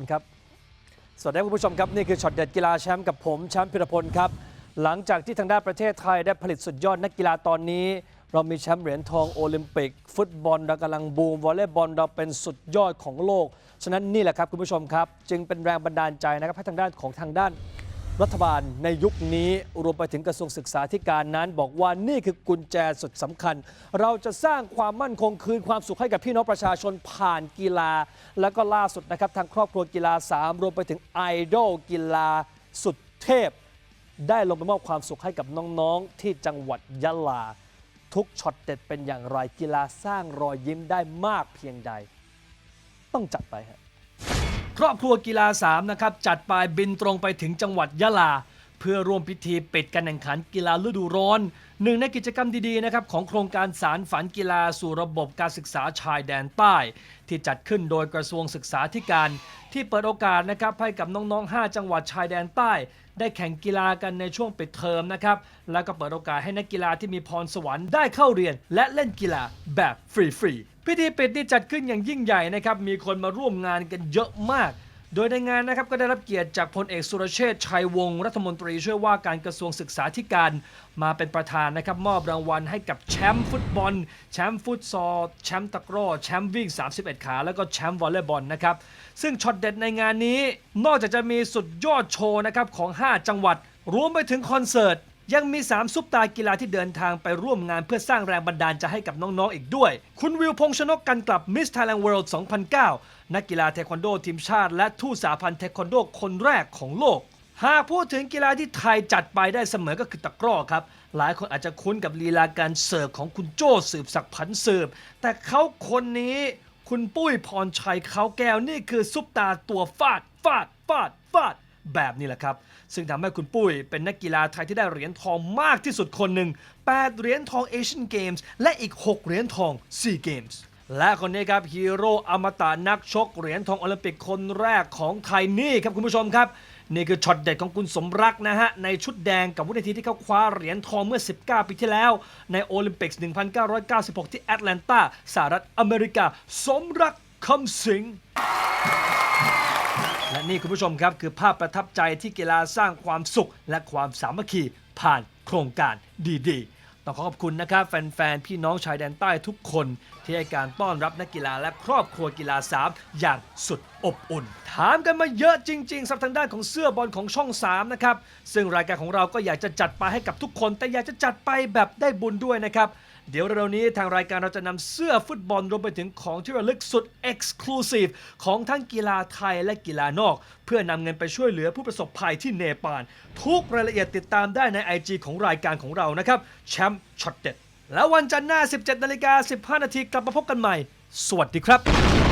คุณครับ สวัสดีคุณผู้ชมครับ นี่คือช็อตเด็ดกีฬาแชมป์กับผมแชมป์พิรพลครับ หลังจากที่ทางด้านประเทศไทยได้ผลิตสุดยอดนักกีฬาตอนนี้ เรามีแชมป์เหรียญทองโอลิมปิก ฟุตบอลเรากำลังบูมวอลเลย์บอลเราเป็นสุดยอดของโลก ฉะนั้นนี่แหละครับคุณผู้ชมครับ จึงเป็นแรงบันดาลใจนะครับให้ทางด้านของทางด้าน รัฐบาลในยุคนี้รวมไปถึงกระทรวงศึกษาธิการนั้น บอกว่านี่คือกุญแจสุดสำคัญ เราจะสร้างความมั่นคงคืนความสุขให้กับพี่น้องประชาชนผ่านกีฬา แล้วก็ล่าสุดนะครับทางครอบครัวกีฬา 3 รวมไปถึงไอดอลกีฬาสุดเทพ ได้ลงไปมอบความสุขให้กับน้องๆ ที่จังหวัดยะลา ทุกช็อตเด็ดเป็นอย่างไรกีฬาสร้างรอยยิ้มได้มากเพียงใด ต้องจัดไปฮะ ครอบครัวกีฬา3นะครับจัดไปบินตรงไปถึงจังหวัดยะลา เพื่อร่วมพิธีปิดการแข่งขันกีฬาฤดูร้อน หนึ่งในกิจกรรมดีๆนะครับของโครงการสารฝันกีฬาสู่ระบบการศึกษาชายแดนใต้ ที่จัดขึ้นโดยกระทรวงศึกษาธิการ ที่เปิดโอกาสนะครับให้กับน้องๆ 5 จังหวัดชายแดนใต้ ได้แข่งกีฬากันในช่วงปิดเทอมนะครับแล้วก็เปิดโอกาสให้นักกีฬาที่มีพรสวรรค์ได้เข้าเรียน และเล่นกีฬาแบบฟรีๆพิธีปิดนี่จัดขึ้นอย่างยิ่งใหญ่นะครับมีคนมาร่วมงานกันเยอะมาก โดยในงานนะครับก็ได้รับเกียรติจากพลเอกสุรเชษฐ์ชัยวงศ์รัฐมนตรีช่วยว่าการกระทรวงศึกษาธิการมาเป็นประธานนะครับมอบรางวัลให้กับแชมป์ฟุตบอล แชมป์ฟุตซอลแชมป์ตะกร้อแชมป์วิ่ง 31 ขา แล้วก็แชมป์วอลเลย์บอลนะครับซึ่งช็อตเด็ดในงานนี้ นอกจากจะมีสุดยอดโชว์นะครับของ 5 จังหวัด รวมไปถึงคอนเสิร์ต ยังมี 3 ซุปตากีฬาที่เดินทางไปร่วมงานเพื่อสร้างแรงบันดาลใจให้กับน้องๆอีกด้วย คุณวิวพงษ์ชนกกันกลับ Miss Thailand World 2009 นักกีฬาเทควันโดทีมชาติ และทูตสาพันธ์เทควันโดคนแรกของโลก หากพูดถึงกีฬาที่ไทยจัดไปได้เสมอก็คือตะกร้อครับ หลายคนอาจจะคุ้นกับลีลาการเสิร์ฟของคุณโจ้สืบศักผันสืบแต่เขาคนนี้ คุณปุ้ยพรชัยเขาแก้วนี่คือซุปตาตัวฟาดฟาดฟาดฟาด แบบนี้แหละครับ ซึ่งทำให้คุณปุ้ยเป็นนักกีฬาไทยที่ได้เหรียญทองมากที่สุดคนหนึ่ง8เหรียญทองเอเชียนเกมส์และอีก 6 เหรียญทองซีเกมส์และคนนี้ครับฮีโร่อมตะนักชกเหรียญทองโอลิมปิกคนแรกของไทยนี่ครับคุณผู้ชมครับ นี่คือช็อตเด็ดของคุณสมรักนะฮะ ในชุดแดงกับวินาทีที่เขาคว้าเหรียญทองเมื่อ 19 ปีที่แล้ว ในโอลิมปิกส์1996 ที่แอตแลนตาสหรัฐอเมริกา สมรักคำสิง และนี่คุณผู้ชมครับ คือภาพประทับใจที่กีฬาสร้างความสุข และความสามัคคีผ่านโครงการดีๆ ต้องขอขอบคุณนะครับ แฟนๆ พี่น้องชายแดนใต้ทุกคน ที่ให้การต้อนรับนักกีฬาและครอบครัวกีฬาสามอย่างสุดอบอุ่น ถามกันมาเยอะจริงๆสำหรับทางด้านของเสื้อบอลของช่อง 3 นะครับ ซึ่งรายการของเราก็อยากจะจัดไปให้กับทุกคน แต่อยากจะจัดไปแบบได้บุญด้วยนะครับ เดี๋ยวเร็วๆนี้ทางรายการเราจะนำเสื้อฟุตบอลรวมไปถึงของที่ระลึกสุด Exclusive ของทั้งกีฬาไทยและกีฬานอก เพื่อนำเงินไปช่วยเหลือผู้ประสบภัยที่เนปาลทุกรายละเอียดติดตามได้ใน IG ของรายการของเรานะครับแชมป์ช็อตเด็ดแล้ววันจันทร์หน้า 17นาฬิกา15นาทีกลับมาพบกันใหม่ สวัสดีครับ